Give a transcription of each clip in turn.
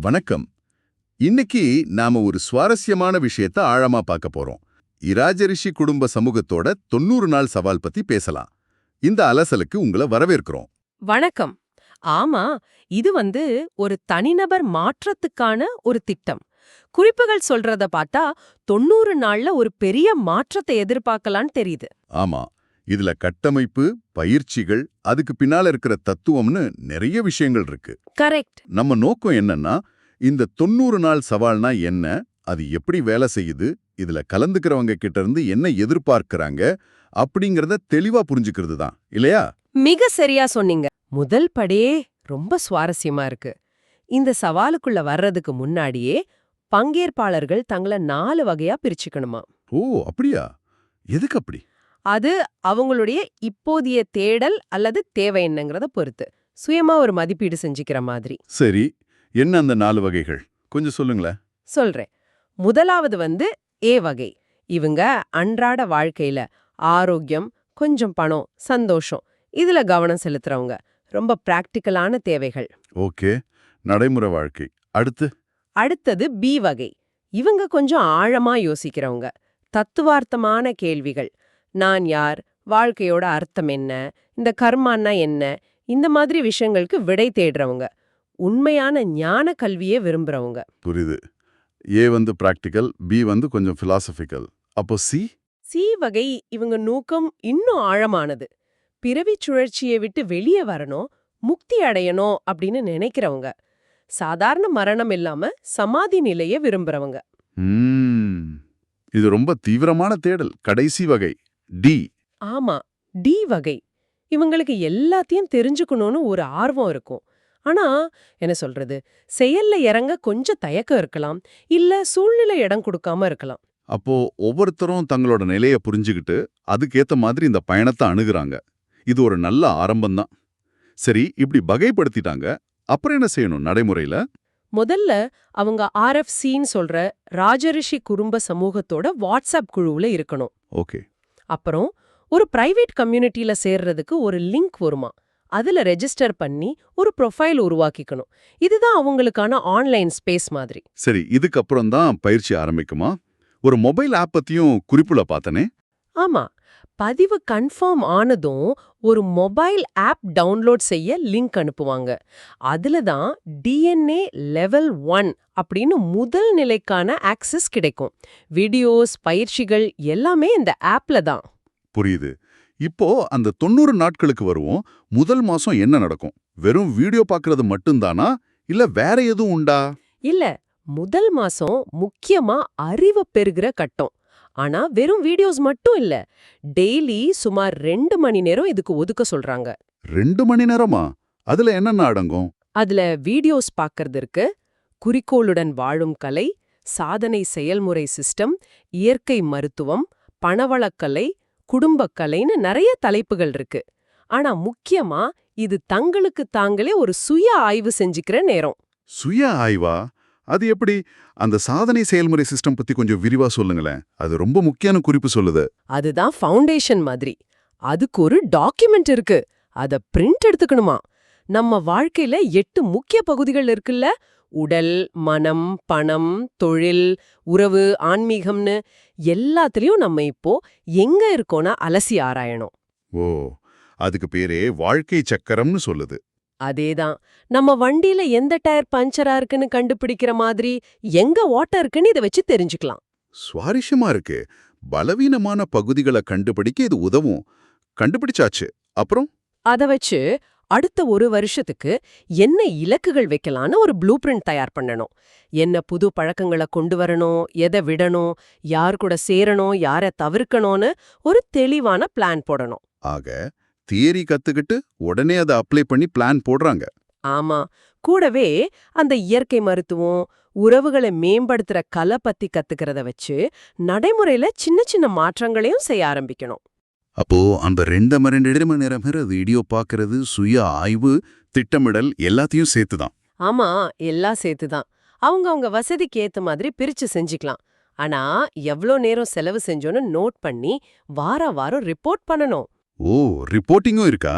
வணக்கம். இன்னைக்கு நாம ஒரு சுவாரஸ்யமான விஷயத்த ஆழமா பார்க்க போறோம். இராஜரிஷி குடும்ப சமூகத்தோட தொண்ணூறு நாள் சவால் பத்தி பேசலாம். இந்த அலசலுக்கு உங்களை வரவேற்கிறோம். வணக்கம். ஆமா இது வந்து ஒரு தனிநபர் மாற்றத்துக்கான ஒரு திட்டம். குறிப்புகள் சொல்றத பார்த்தா தொண்ணூறு நாள்ல ஒரு பெரிய மாற்றத்தை எதிர்பார்க்கலான்னு தெரியுது. ஆமா. இதுல கட்டமைப்பு பயிற்சிகள் அதுக்கு பின்னால இருக்கிற தத்துவம்னு நிறைய விஷயங்கள் இருக்கு. கரெக்ட். நம்ம நோக்கம் என்னன்னா இந்த தொண்ணூறு நாள் சவால்னா என்ன அது எப்படி வேலை செய்யுது இதுல கலந்துக்கிறவங்க கிட்ட இருந்து என்ன எதிர்பார்க்கறாங்க அப்படிங்கறத தெளிவா புரிஞ்சுக்கிறது தான் இல்லையா? மிக சரியா சொன்னீங்க. முதல் படியே ரொம்ப சுவாரஸ்யமா இருக்கு. இந்த சவாலுக்குள்ள வர்றதுக்கு முன்னாடியே பங்கேற்பாளர்கள் தங்களை நாலு வகையா பிரிச்சுக்கணுமா. ஓ அப்படியா? எதுக்கு அப்படி? அது அவங்களுடைய இப்போதைய தேடல் அல்லது தேவை என்னங்கிறத பொறுத்து. சுயமா ஒரு மதிப்பீடு செஞ்சுக்கிற மாதிரி. சரி. என்ன அந்த நாலு வகைகள்? கொஞ்சம் சொல்லுங்களேன். சொல்றேன். முதலாவது வந்து ஏ வகை. இவங்க அன்றாட வாழ்க்கையில ஆரோக்கியம் கொஞ்சம் பணம் சந்தோஷம் இதுல கவனம் செலுத்துறவங்க. ரொம்ப பிராக்டிக்கலான தேவைகள். ஓகே. நடைமுறை வாழ்க்கை. அடுத்து? அடுத்தது பி வகை. இவங்க கொஞ்சம் ஆழமா யோசிக்கிறவங்க. தத்துவார்த்தமான கேள்விகள். நான் யார் வாழ்க்கையோட அர்த்தம் என்ன இந்த கர்மான்னா என்ன இந்த மாதிரி விஷயங்களுக்கு விடை தேடுறவங்க. உண்மையான ஞான கல்வியே விரும்புறவங்க. புரியுது. ஏ வந்து பிராக்டிக்கல் பி வந்து கொஞ்சம் பிலாசபிக்கல் அப்போ சி சி வகை இவங்க நோக்கம் இன்னும் ஆழமானது. பிறவிச் சுழற்சியை விட்டு வெளியே வரணும் முக்தி அடையணும் அப்படின்னு நினைக்கிறவங்க. சாதாரண மரணம் இல்லாம சமாதி நிலைய விரும்புறவங்க. இது ரொம்ப தீவிரமான தேடல் கடைசி வகை. டி. ஆமா டி வகை. இவங்களுக்கு எல்லாத்தையும் தெரிஞ்சுக்கணும்னு ஒரு ஆர்வம் இருக்கும். ஆனா என்ன சொல்றது செயல்ல இறங்க கொஞ்சம் தயக்கம் இருக்கலாம் இல்ல சூழ்நிலை இடம் கொடுக்காம இருக்கலாம். அப்போ ஒவ்வொருத்தரும் தங்களோட நிலையை புரிஞ்சுக்கிட்டு அதுக்கேத்த மாதிரி இந்த பயணத்தை அணுகுறாங்க. இது ஒரு நல்ல ஆரம்பம்தான். சரி இப்படி வகைப்படுத்திட்டாங்க அப்புறம் என்ன செய்யணும் நடைமுறையில? முதல்ல அவங்க ஆர்எஃப்சின்னு சொல்ற ராஜரிஷி குடும்ப சமூகத்தோட வாட்ஸ்அப் குழுவுல இருக்கணும். ஓகே. அப்புறம் ஒரு பிரைவேட் கம்யூனிட்டில சேர்றதுக்கு ஒரு லிங்க் வருமா? அதுல ரெஜிஸ்டர் பண்ணி ஒரு ப்ரொஃபைல் உருவாக்கிக்கணும். இதுதான் அவங்களுக்கான ஆன்லைன் ஸ்பேஸ் மாதிரி. சரி இதுக்கப்புறம் தான் பயிற்சி ஆரம்பிக்குமா? ஒரு மொபைல் ஆப் பத்தியும் குறிப்புல பார்த்தனே. ஆமா. பதிவு கன்ஃபார்ம் ஆனதும் ஒரு மொபைல் ஆப் டவுன்லோட் செய்ய லிங்க் அனுப்புவாங்க. அதுல தான் டிஎன்ஏ லெவல் ஒன் அப்படின்னு முதல் நிலைக்கான ஆக்சஸ் கிடைக்கும். வீடியோஸ் பயிற்சிகள் எல்லாமே இந்த ஆப்ல தான். புரியுது. இப்போ அந்த தொண்ணூறு நாட்களுக்கு வருவோம். முதல் மாசம் என்ன நடக்கும்? வெறும் வீடியோ பார்க்கறது மட்டும்தானா? இல்ல வேற எதுவும் உண்டா? இல்ல முதல் மாசம் முக்கியமா அறிவு பெறுகிற கட்டம். ஆனா வெறும் வீடியோஸ் மட்டும் இல்ல டெய்லி சுமார் ரெண்டு மணி நேரம் இதுக்கு ஒதுக்க சொல்றாங்க. ரெண்டு மணி நேரமா? அதுல என்னென்ன அடங்கும்? அதுல வீடியோஸ் பார்க்கறது இருக்கு குறிக்கோளுடன் வாழும் கலை சாதனை செயல்முறை சிஸ்டம் இயற்கை மருத்துவம் பணவளக்கலை குடும்பக்கலைன்னு நிறைய தலைப்புகள் இருக்கு. ஆனா முக்கியமா இது தங்களுக்கு தாங்களே ஒரு சுய ஆய்வு செஞ்சுக்கிற நேரம். சுய ஆய்வா? அது எப்படி? அந்த சாதனை செயல்முறை சிஸ்டம் பத்தி கொஞ்சம் விரிவா சொல்லுங்களேன். அது ரொம்ப முக்கியமான குறிப்பு சொல்லுது. அதுதான் ஃபவுண்டேஷன் மாதிரி. அதுக்கு ஒரு டாக்குமெண்ட் இருக்கு. அத பிரிண்ட் எடுத்துக்கணுமா? நம்ம வாழ்க்கையில எட்டு முக்கிய பகுதிகள் இருக்குல்ல? உடல் மனம் பணம் தொழில் உறவு ஆன்மீகம்னு எல்லாத்துலயும் நம்ம இப்போ எங்க இருக்கோம்னா அலசி ஆராயணும். ஓ அதுக்கு பேரே வாழ்க்கை சக்கரம்னு சொல்லுது. அதேதான். நம்ம வண்டியில எந்த டயர் பஞ்சரா இருக்குன்னு கண்டுபிடிக்கிற மாதிரி எங்க ஓட்ட இருக்குன்னு இதை வச்சு தெரிஞ்சுக்கலாம். சுவாரஸ்யமா இருக்கு. பலவீனமான பகுதிகளை கண்டுபிடிக்க இது உதவும். கண்டுபிடிச்சாச்சு. அப்புறம்? அத வச்சு அடுத்த ஒரு வருஷத்துக்கு என்ன இலக்குகள் வைக்கலான்னு ஒரு ப்ளூ பிரிண்ட் தயார் பண்ணணும். என்ன புது பழக்கங்களை கொண்டு வரணும் எதை விடணும் யார் கூட சேரணும் யாரை தவிர்க்கணும்னு ஒரு தெளிவான பிளான் போடணும். ஆக தியரி கத்துக்கிட்டு உடனே அதை அப்ளை பண்ணி பிளான் போடுறாங்க. ஆமா. கூடவே அந்த இயற்கை மருத்துவம் உறவுகளை மேம்படுத்துற கலை பத்தி கத்துக்கிறத வச்சு நடைமுறையில சின்ன சின்ன மாற்றங்களையும் செய்ய ஆரம்பிக்கணும். அப்போ அந்த ரெண்டு மணி ரெண்டு மணி நேரம் வீடியோ பார்க்கறது சுய ஆய்வு திட்டமிடல் எல்லாத்தையும் சேர்த்துதான். ஆமா எல்லாம் சேர்த்துதான். அவங்க அவங்க வசதிக்கு ஏத்த மாதிரி பிரிச்சு செஞ்சுக்கலாம். ஆனா எவ்ளோ நேரம் செலவு செஞ்சோன்னு நோட் பண்ணி வார வாரம் ரிப்போர்ட் பண்ணணும். ஓ ரிப்போர்ட்டிங்கும் இருக்கா?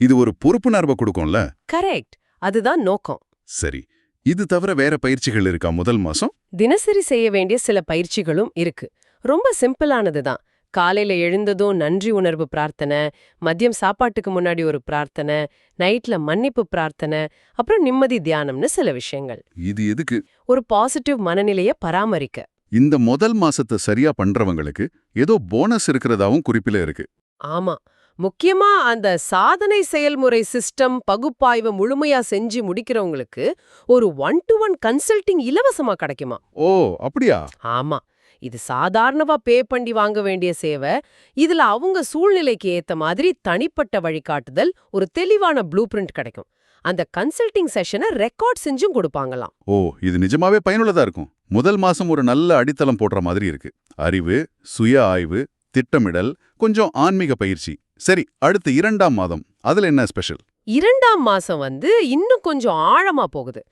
இது ஒரு பொறுப்புணர்வை கொடுக்கும்ல? கரெக்ட் அதுதான் நோக்கம். சரி. இது தவிர வேற பயிற்சிகள் இருக்கா முதல் மாசம்? தினசரி செய்ய வேண்டிய சில பயிற்சிகளும் இருக்கு. ரொம்ப சிம்பிளானது தான். காலையில எழுந்ததும் நன்றி உணர்வு பிரார்த்தனை மதியம் சாப்பாட்டுக்கு முன்னாடி ஒரு பிரார்த்தனை நைட்ல மன்னிப்பு பிரார்த்தனை அப்புறம் நிம்மதி தியானம்னு சில விஷயங்கள். இது எதுக்கு? ஒரு பாசிட்டிவ் மனநிலைய பராமரிக்க. இந்த முதல் மாசத்தை சரியா பண்றவங்களுக்கு ஏதோ போனஸ் இருக்கிறதாவும் குறிப்பில இருக்கு. ஆமா. முக்கியமா அந்த சாதனை செயல்முறை சிஸ்டம் பகுப்பாய்வு முழுமையா செஞ்சு முடிக்கிறவங்களுக்கு ஒரு ஒன் டு ஒன் கன்சல்டிங் இலவசமா கிடைக்குமா? ஓ அப்படியா? ஆமா. இது சாதாரணவா பே பண்ணி வாங்க வேண்டிய சேவை. இதுல அவங்க சூழ்நிலைக்கு ஏத்த மாதிரி தனிப்பட்ட வழிகாட்டுதல் ஒரு தெளிவான ப்ளூ பிரிண்ட் கிடைக்கும். அந்த கன்சல்டிங் செஷனை ரெக்கார்ட் செஞ்சும் கொடுப்பாங்களாம். ஓ இது நிஜமாவே பயனுள்ளதா இருக்கும். முதல் மாசம் ஒரு நல்ல அடித்தளம் போடுற மாதிரி இருக்கு. அறிவு சுய ஆய்வு திட்டமிடல் கொஞ்சம் ஆன்மீக பயிற்சி. சரி அடுத்து இரண்டாம் மாதம். அதுல என்ன ஸ்பெஷல்? இரண்டாம் மாசம் வந்து இன்னும் கொஞ்சம் ஆழமா போகுது.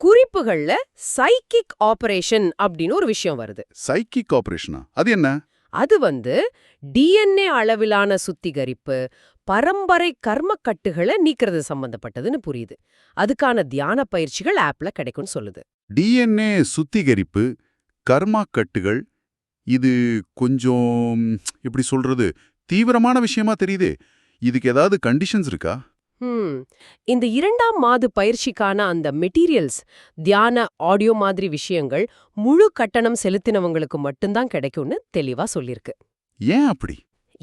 குறிப்புகள்ல சைக்கிக் ஆபரேஷன் அப்படின்னு ஒரு விஷயம் வருது. சைக்கிக் ஆபரேஷனா அது என்ன? அது வந்து டிஎன்ஏ அளவிலான சுத்திகரிப்பு பரம்பரை கர்மக்கட்டுகளை நீக்கிறது சம்பந்தப்பட்டதுன்னு புரியுது. அதுக்கான தியான பயிற்சிகள் ஆப்ல கிடைக்கும்னு சொல்லுது. டிஎன்ஏ சுத்திகரிப்பு கர்மா கட்டுகள் இது கொஞ்சம் எப்படி சொல்றது? தீவிரமான விஷயமா தெரியுதே. இதுக்கு ஏதாவது கண்டிஷன்ஸ் இருக்கா? ஹம். இந்த இரண்டாம் மாது பயிற்சிக்கான அந்த மெட்டீரியல்ஸ் தியான ஆடியோ மாதிரி விஷயங்கள் முழு கட்டணம் செலுத்தினவங்களுக்கு மட்டும்தான் கிடைக்கும்னு தெளிவா சொல்லிருக்கு ஏன் அப்படி?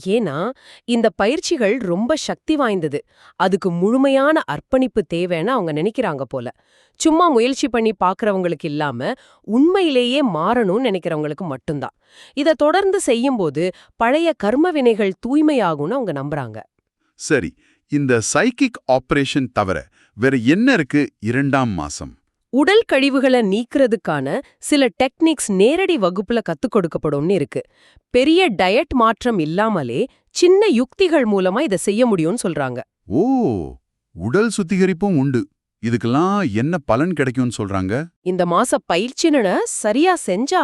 ஏன்னா இந்த பயிற்சிகள் ரொம்ப சக்தி வாய்ந்தது. அதுக்கு முழுமையான அர்ப்பணிப்பு தேவைன்னு அவங்க நினைக்கிறாங்க போல. சும்மா முயற்சி பண்ணி பார்க்கறவங்களுக்கு இல்லாம உண்மையிலேயே மாறணும்னு நினைக்கிறவங்களுக்கு மட்டும்தான். இத தொடர்ந்து செய்யும்போது பழைய கர்ம வினைகள் தூய்மையாகும்னு அவங்க நம்புறாங்க. சரி இந்த சைக்கிக் ஆபரேஷன் தவிர வேற என்ன இருக்கு இரண்டாம் மாசம்? உடல் கழிவுகளை நீக்கிறதுக்கான சில டெக்னிக்ஸ் நேரடி வகுப்புல கத்துக் கொடுக்கப்படும்னு இருக்கு. பெரிய டயட் மாற்றம் இல்லாமலே சின்ன யுக்திகள் மூலமா இதை செய்ய முடியும்னு சொல்றாங்க. ஓ உடல் சுத்திகரிப்பும் உண்டு. இதுக்கெல்லாம் என்ன பலன் கிடைக்கும்னு சொல்றாங்க? இந்த மாச பயிற்சின்னு சரியா செஞ்சா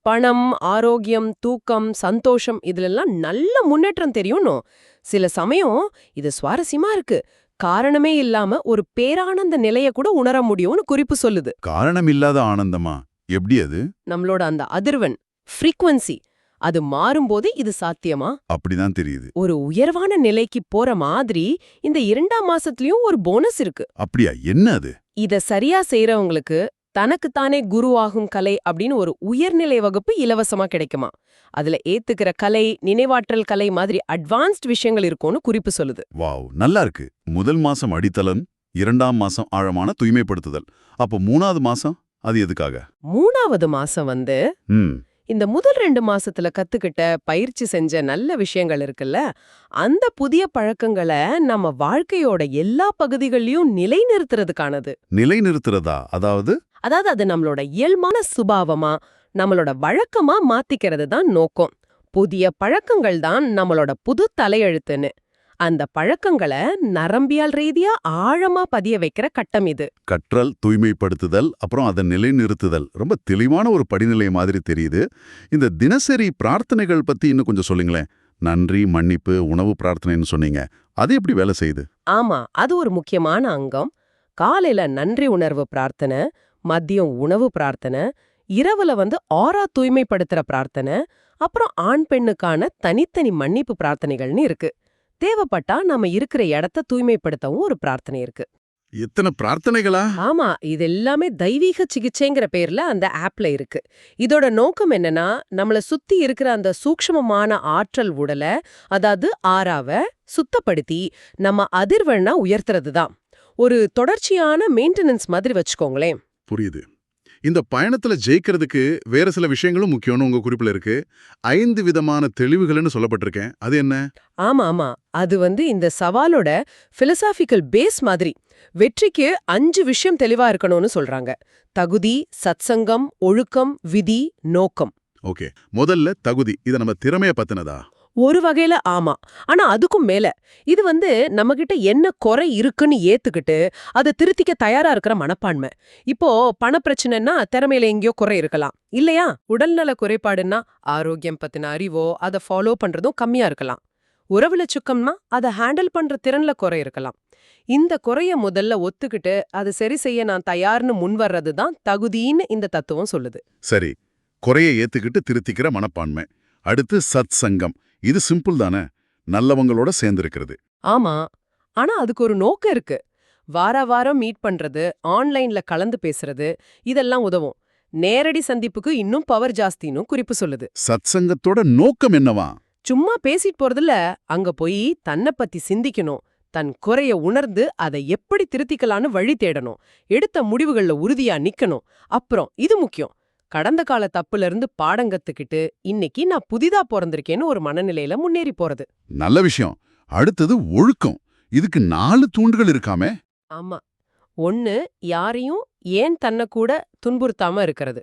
பணம் ஆரோக்கியம் தூக்கம் சந்தோஷம் இதுலெல்லாம் நல்ல முன்னேற்றம் தெரியும்னு சில சமயம் இது சுவாரஸ்யமா இருக்கு. காரணமே இல்லாம ஒரு பேரானந்த நிலைய கூட உணர முடியும்னு குறிப்பு சொல்லுது. காரணமில்லாத ஆனந்தமா? எப்படி அது? நம்மளோட அந்த அதிர்வெண் ஃப்ரீக்வன்சி அது மாறும்போது இது சாத்தியமா? அப்படிதான் தெரியுது. ஒரு உயர்வான நிலைக்கு போற மாதிரி இந்த இரண்டாம் மாசத்துலயும் ஒரு போனஸ் இருக்கு. அப்படியா? என்ன அது? இத சரியா செய்றவங்களுக்கு தனக்குத்தானே குருவாகும் கலை அப்படின்னு ஒரு உயர்நிலை வகுப்பு இலவசமா கிடைக்குமா? அதுல ஏத்துக்கிற கலை நினைவாற்றல் கலை மாதிரி அட்வான்ஸ்ட் விஷயங்கள் இருக்கும்னு குறிப்பு சொல்லுது. வாவ் நல்லா இருக்கு. முதல் மாசம் அடித்தளம் இரண்டாம் மாசம் ஆழமான தூய்மைப்படுத்துதல். அப்போ மூணாவது மாசம் அது எதுக்காக? மூணாவது மாசம் வந்து ம். இந்த முதல் ரெண்டு மாசத்துல கத்துக்கிட்ட பயிற்சி செஞ்ச நல்ல விஷயங்கள் இருக்குல்ல அந்த புதிய பழக்கங்களை நம்ம வாழ்க்கையோட எல்லா பகுதிகளையும் நிலைநிறுத்துறதுக்கானது. நிலைநிறுத்துறதா? அதாவது? அதாவது அது நம்மளோட இயல்பான சுபாவமா நம்மளோட வழக்கமா மாத்திக்கிறது தான் நோக்கம். புதிய பழக்கங்கள் தான் நம்மளோட புது தலையெழுத்துன்னு. அந்த பழக்கங்களை நரம்பியல் ரீதியா ஆழமா பதிய வைக்கிற கட்டம் இது. கற்றல் தூய்மைப்படுத்துதல் அப்புறம் அதை நிலைநிறுத்துதல். ரொம்ப தெளிவான ஒரு படிநிலை மாதிரி தெரியுது. இந்த தினசரி பிரார்த்தனைகள் பத்தி இன்னும் கொஞ்சம் சொல்லுங்களேன். நன்றி மன்னிப்பு உணவு பிரார்த்தனைன்னு சொன்னீங்க. அது எப்படி வேலை செய்யுது? ஆமா அது ஒரு முக்கியமான அங்கம். காலையில நன்றி உணர்வு பிரார்த்தனை மதியம் உணவு பிரார்த்தனை இரவுல வந்து ஆறா தூய்மைப்படுத்துற பிரார்த்தனை அப்புறம் ஆண் பெண்ணுக்கான தனித்தனி மன்னிப்பு பிரார்த்தனைகள்னு இருக்கு. தேவைப்பட்டா நம்ம இருக்கிற இடத்த தூய்மைப்படுத்தவும் ஒரு பிரார்த்தனை இருக்கு. எத்தனை பிரார்த்தனைகளா? ஆமா இது எல்லாமே தெய்வீக சிகிச்சைங்கிற பேர்ல அந்த ஆப்ல இருக்கு. இதோட நோக்கம் என்னன்னா நம்மள சுத்தி இருக்கிற அந்த சூக்ஷ்மமான ஆற்றல் உடலை அதாவது ஆறாவ சுத்தப்படுத்தி நம்ம அதிர்வெண்ணா உயர்த்துறது தான் ஒரு தொடர்ச்சியான மெயின்டெனன்ஸ் மாதிரி வச்சுக்கோங்களேன். புரியுது. இந்த பயணத்துல ஜெயிக்கிறதுக்கு வேற சில விஷயங்களும் முக்கியம்னு உங்க குறிப்புல இருக்கு. ஐந்து விதமான தெளிவுகள்னு சொல்லப்பட்டிருக்கேன். அது என்ன? ஆமா ஆமா. அது வந்து இந்த சவாலோட பிலசாபிக்கல் பேஸ் மாதிரி. வெற்றிக்கு அஞ்சு விஷயம் தெளிவா இருக்கணும்னு சொல்றாங்க. தகுதி சத்சங்கம் ஒழுக்கம் விதி நோக்கம். ஓகே. முதல்ல தகுதி. இத நம்ம திறமைய பத்தினதா? ஒரு வகையில ஆமா. ஆனா அதுக்கும் மேல இது வந்து நம்மகிட்ட என்ன குறை இருக்குன்னு ஏத்துக்கிட்டு அதை திருத்திக்க தயாரா இருக்கிற மனப்பான்மை. இப்போ பணப்பிரச்சனைன்னா திறமையில எங்கேயோ குறை இருக்கலாம். இல்லையா? உடல்நல குறைபாடுன்னா ஆரோக்கியம் பத்தின அறிவோ அதை ஃபாலோ பண்றதும் கம்மியா இருக்கலாம். உறவுல சுக்கம்னா அதை ஹேண்டில் பண்ற திறன்ல குறை இருக்கலாம். இந்த குறைய முதல்ல ஒத்துக்கிட்டு அதை சரி செய்ய நான் தயார்னு முன்வர்றது தான் தகுதின்னு இந்த தத்துவம் சொல்லுது. சரி. குறைய ஏத்துக்கிட்டு திருத்திக்கிற மனப்பான்மை. அடுத்து சத் சங்கம் இது சிம்பிள் தானே? நல்லவங்களோட சேர்ந்திருக்கிறது. ஆமா. ஆனா அதுக்கு ஒரு நோக்கம் இருக்கு. வார வாரம் மீட் பண்றது ஆன்லைன்ல கலந்து பேசுறது இதெல்லாம் உதவும். நேரடி சந்திப்புக்கு இன்னும் பவர் ஜாஸ்தின்னு குறிப்பு சொல்லுது. சத் சங்கத்தோட நோக்கம் என்னவா? சும்மா பேசிட்டு போறதுல அங்க போய் தன்னை பத்தி சிந்திக்கணும். தன் குறைய உணர்ந்து அதை எப்படி திருத்திக்கலான்னு வழி தேடணும். எடுத்த முடிவுகள்ல உறுதியா நிக்கணும். அப்புறம் இது முக்கியம். கடந்த கால தப்புல இருந்து பாடம் கத்துக்கிட்டு இன்னைக்கு நான் புதிதா பிறந்திருக்கேன்னு ஒரு மனநிலையில முன்னேறி போறது. நல்ல விஷயம். அடுத்தது ஒழுக்கம். இதுக்கு நாலு தூண்டுகள் இருக்காமே. ஆமா. ஒன்னு யாரையும் ஏன் தன்னை கூட துன்புறுத்தாம இருக்கிறது?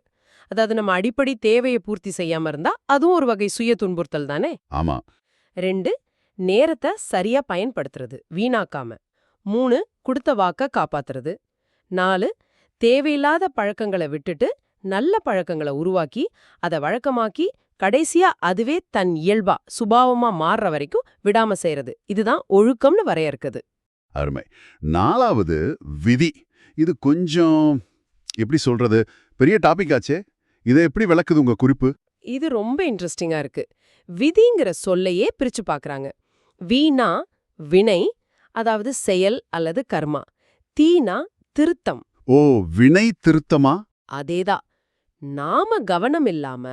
அதாவது நம்ம அடிப்படை தேவையை பூர்த்தி செய்யாம இருந்தா அதுவும் ஒரு வகை சுய துன்புறுத்தல் தானே? ஆமா. ரெண்டு நேரத்தை சரியா பயன்படுத்துறது வீணாக்காம. மூணு கொடுத்த வாக்க காப்பாத்துறது. நாலு தேவையில்லாத பழக்கங்களை விட்டுட்டு நல்ல பழக்கங்களை உருவாக்கி அதை வழக்கமாக்கி கடைசியா அதுவே தன் இயல்பா சுபாவமா மாறுற வரைக்கும் விடாம செய்யறது இதுதான் ஒழுக்கம்னு வரையறுக்குது. அருமை. நாலாவது விதி. இது கொஞ்சம் எப்படி சொல்றது பெரிய டாபிக் ஆச்சே. இதை எப்படி விளக்குது உங்க குறிப்பு? இது ரொம்ப இன்ட்ரெஸ்டிங்கா இருக்கு. விதிங்கிற சொல்லையே பிரிச்சு பார்க்கறாங்க வீணா வினை அதாவது செயல் அல்லது கர்மா. தீனா திருத்தம். ஓ வினை திருத்தமா? அதேதான். நாம கவனம் இல்லாம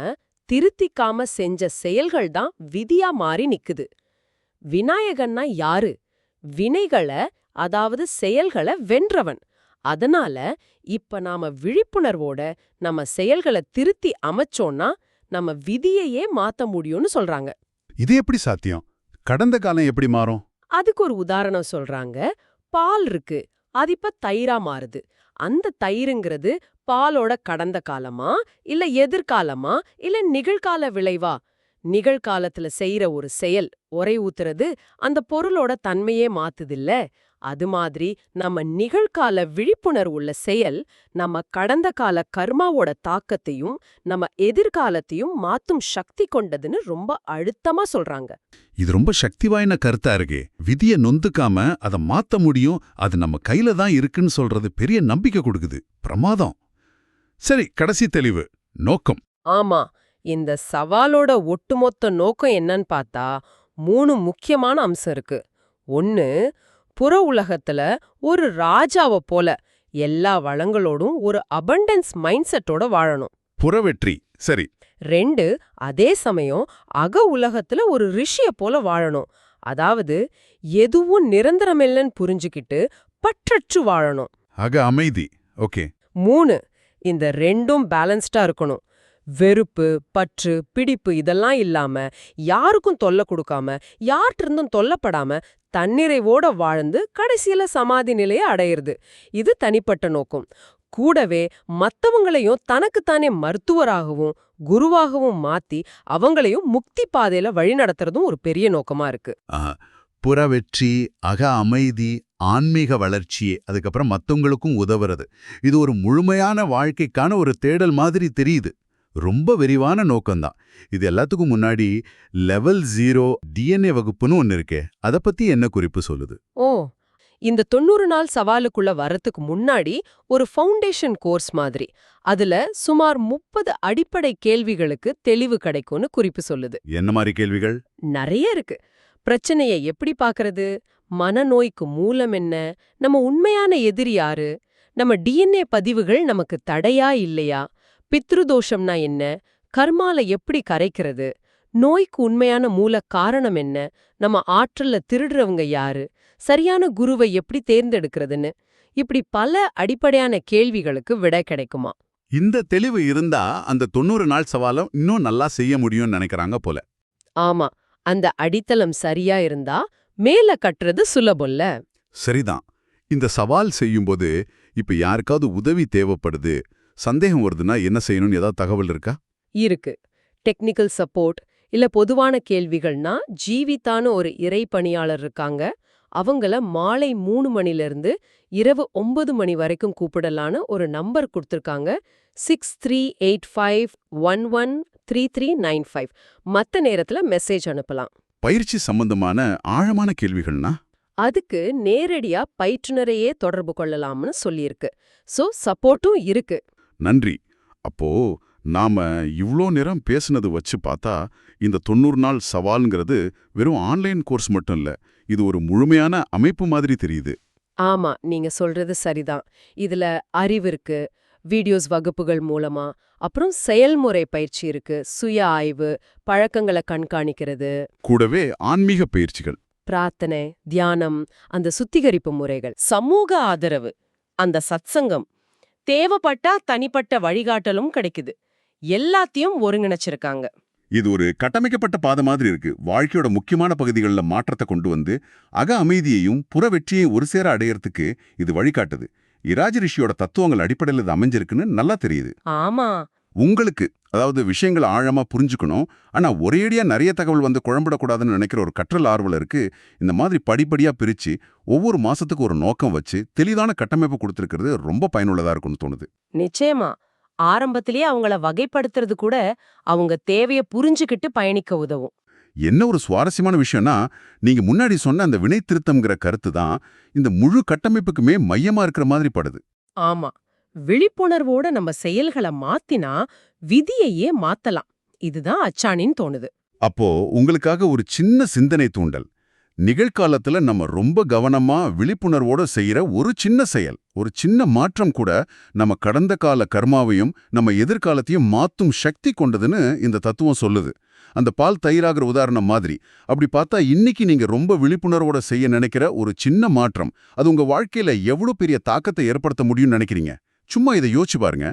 திருத்திக்காம செஞ்ச செயல்கள் தான் விதியா மாறி நிக்குது. விநாயகன்னா யாரு? வினைகளை அதாவது செயல்களை வென்றவன். அதனால இப்ப நாம விழிப்புணர்வோட நம்ம செயல்களை திருத்தி அமைச்சோம்னா நம்ம விதியையே மாத்த முடியும்னு சொல்றாங்க. இது எப்படி சாத்தியம்? கடந்த காலம் எப்படி மாறும்? அதுக்கு ஒரு உதாரணம் சொல்றாங்க. பால் இருக்கு அது இப்ப தயிரா மாறுது. அந்த தயிருங்கிறது பாலோட கடந்த காலமா இல்ல எதிர்காலமா இல்ல நிகழ்கால விளைவா? நிகழ்காலத்துல செய்யற ஒரு செயல் ஒரே ஊத்துறது அந்த பொருளோட தன்மையே மாத்துதில்ல? அது மாதிரி நம்ம நிகழ்கால விழிப்புணர்வு உள்ள செயல் நம்ம கடந்த கால கர்மாவோட தாக்கத்தையும் நம்ம எதிர்காலத்தையும் மாத்தும் சக்தி கொண்டதுன்னு ரொம்ப அழுத்தமா சொல்றாங்க. இது ரொம்ப சக்தி வாய்ந்த கருத்தா இருக்கே. விதிய நொந்துக்காம அதை மாத்த முடியும் அது நம்ம கையில தான் இருக்குன்னு சொல்றது பெரிய நம்பிக்கை கொடுக்குது. பிரமாதம். சரி கடைசி தெளிவு நோக்கம். ஆமா இந்த சவாலோட ஒட்டுமொத்த நோக்கம் என்னன்னு பார்த்தா மூணு முக்கியமான அம்சம் இருக்கு. ஒன்னு புற உலகத்துல ஒரு ராஜாவை போல எல்லா வளங்களோடும் ஒரு அபண்டன்ஸ் மைண்ட் செட்டோட வாழணும். புறவெற்றி சரி. ரெண்டு அதே சமயம் அக உலகத்துல ஒரு ரிஷிய போல வாழணும். அதாவது எதுவும் நிரந்தரமில்லைன்னு புரிஞ்சுக்கிட்டு பற்றற்று வாழணும். அக அமைதி ஓகே. மூணு இந்த ரெண்டும் பேலன்ஸ்டா இருக்கணும். வெறுப்பு பற்று பிடிப்பு இதெல்லாம் இல்லாம யாருக்கும் தொல்லை கொடுக்காம யார்கிட்ட இருந்தும் தொல்லப்படாம தன்னிறைவோட வாழ்ந்து கடைசியில சமாதி நிலையை அடையிறது. இது தனிப்பட்ட நோக்கம். கூடவே மத்தவங்களையும் தனக்குத்தானே மருத்துவராகவும் குருவாகவும் மாத்தி அவங்களையும் முக்தி பாதையில வழிநடத்துறதும் ஒரு பெரிய நோக்கமா இருக்கு. புறவெற்றி அக அமைதி ஆன்மீக வளர்ச்சி அதுக்கப்புறம் மத்தவங்களுக்கும் உதவுறது. இது ஒரு முழுமையான வாழ்க்கைக்கான ஒரு தேடல் மாதிரி தெரியுது. ரொம்ப விரிவான நோக்கம்தான். இது எல்லாத்துக்கும் முன்னாடி லெவல் ஜீரோ டிஎன்ஏ வகுப்புன்னு ஒன்னு இருக்கே. அதை பத்தி என்ன குறிப்பு சொல்லுது? ஓ இந்த தொண்ணூறு நாள் சவாலுக்குள்ள வரத்துக்கு முன்னாடி ஒரு ஃபவுண்டேஷன் கோர்ஸ் மாதிரி. அதுல சுமார் முப்பது அடிப்படை கேள்விகளுக்கு தெளிவு கிடைக்கும்னு குறிப்பு சொல்லுது. என்ன மாதிரி கேள்விகள்? நிறைய இருக்கு. பிரச்சனையை எப்படி பார்க்கறது? மனநோய்க்கு மூலம் என்ன? நம்ம உண்மையான எதிரி யாரு? நம்ம டிஎன்ஏ பதிவுகள் நமக்கு தடையா இல்லையா? பித்ருதோஷம்னா என்ன? கர்மால எப்படி கரைக்கிறது? நோய்க்கு உண்மையான மூல காரணம் என்ன? நம்ம ஆற்றல்ல திருடுறவங்க யாரு? சரியான குருவை எப்படி தேர்ந்தெடுக்கிறதுன்னு? இப்படி பல அடிப்படையான கேள்விகளுக்கு விடை கிடைக்குமா? இந்த தெளிவு இருந்தா அந்த தொண்ணூறு நாள் சவாலம் இன்னும் நல்லா செய்ய முடியும்னு நினைக்கிறாங்க போல. ஆமா. அந்த அடித்தளம் சரியா இருந்தா மேல கட்டுறது சுலபம்ல சரிதான். இந்த சவால் செய்யும்போது இப்ப யாருக்காவது உதவி தேவைப்படுது சந்தேகம் வருதுன்னா என்ன செய்யணும்னு ஏதாவது தகவல் இருக்கா? இருக்கு. டெக்னிக்கல் சப்போர்ட் இல்ல பொதுவான கேள்விகள்னா ஜீவிதான்னு ஒரு இறை பணியாளர் இருக்காங்க. அவங்கள மாலை மூணு மணில இருந்து இரவு ஒன்பது மணி வரைக்கும் கூப்பிடலான்னு ஒரு நம்பர் கொடுத்துருக்காங்க. Six three eight five one one three three nine five. மத்த நேரத்துல மெசேஜ் அனுப்பலாம். பயிற்சி சம்பந்தமான ஆழமான கேள்விகள்னா? அதுக்கு நேரடியா பயிற்றுனரையே தொடர்பு கொள்ளலாம்னு சொல்லியிருக்கு. சோ சப்போர்ட்டும் இருக்கு. நன்றி. அப்போ நாம இவ்ளோ நேரம் பேசுனது வச்சு பார்த்தா இந்த தொண்ணூறு நாள் சவால்ங்கிறது வெறும் ஆன்லைன் கோர்ஸ் மட்டும் இல்ல இது ஒரு முழுமையான அமைப்பு மாதிரி தெரியுது. ஆமா நீங்க சொல்றது சரிதான். இதுல அறிவு இருக்கு வீடியோஸ் வகுப்புகள் மூலமா அப்புறம் செயல்முறை பயிற்சி இருக்கு சுய ஆய்வு பழக்கங்களை கண்காணிக்கிறது. கூடவே ஆன்மீக பயிற்சிகள். பிரார்த்தனை தியானம் அந்த சுத்திகரிப்பு முறைகள் சமூக ஆதரவு அந்த சத்சங்கம். தேவைப்பட்டா தனிப்பட்ட வழிகாட்டலும் கிடைக்குது. எல்லாத்தையும் ஒருங்கிணைச்சிருக்காங்க. இது ஒரு கட்டமைக்கப்பட்ட பாதை மாதிரி இருக்கு. வாழ்க்கையோட முக்கியமான பகுதிகளில் மாற்றத்தை கொண்டு வந்து அக அமைதியையும் புற வெற்றியையும் ஒரு சேர அடையறதுக்கு இது வழிகாட்டுது. இராஜ ரிஷியோட தத்துவங்கள் அடிப்படையில் இது அமைஞ்சிருக்குன்னு நல்லா தெரியுது. ஆமா. உங்களுக்கு அதாவது விஷயங்களை ஆழமா புரிஞ்சுக்கணும். ஆனா ஒரேடியா நிறைய தகவல் வந்து குழம்பிடக்கூடாதுன்னு நினைக்கிற ஒரு கற்றல் ஆர்வலருக்கு இந்த மாதிரி படிப்படியா பிரிச்சு ஒவ்வொரு மாசத்துக்கு ஒரு நோக்கம் வச்சு தெளிவான கட்டமைப்பு கொடுத்திருக்கிறது ரொம்ப பயனுள்ளதா இருக்கும்னு தோணுது. நிச்சயமா. ஆரம்பத்திலேயே அவங்கள வகைப்படுத்துறது கூட அவங்க தேவைய புரிஞ்சுக்கிட்டு பயணிக்க உதவும். என்ன ஒரு சுவாரஸ்யமான விஷயம்னா நீங்க முன்னாடி சொன்ன அந்த வினை திருத்தம்ங்கிற கருத்து தான் இந்த முழு கட்டமைப்புக்குமே மையமா இருக்கிற மாதிரி படுது. ஆமா. விழிப்புணர்வோட நம்ம செயல்களை மாத்தினா விதியையே மாத்தலாம். இதுதான் அச்சாணின்னு தோணுது. அப்போ உங்களுக்காக ஒரு சின்ன சிந்தனை தூண்டல். நிகழ்காலத்துல நம்ம ரொம்ப கவனமா விழிப்புணர்வோட செய்யற ஒரு சின்ன செயல் ஒரு சின்ன மாற்றம் கூட நம்ம கடந்த கால கர்மாவையும் நம்ம எதிர்காலத்தையும் மாத்தும் சக்தி கொண்டதுன்னு இந்த தத்துவம் சொல்லுது. அந்த பால் தயிராகிற உதாரணம் மாதிரி. அப்படி பார்த்தா இன்னைக்கு நீங்க ரொம்ப விழிப்புணர்வோட செய்ய நினைக்கிற ஒரு சின்ன மாற்றம். அது உங்க வாழ்க்கையில எவ்வளவு பெரிய தாக்கத்தை ஏற்படுத்த முடியும்னு நினைக்கிறீங்க? சும்மா இதை யோசிச்சு பாருங்க.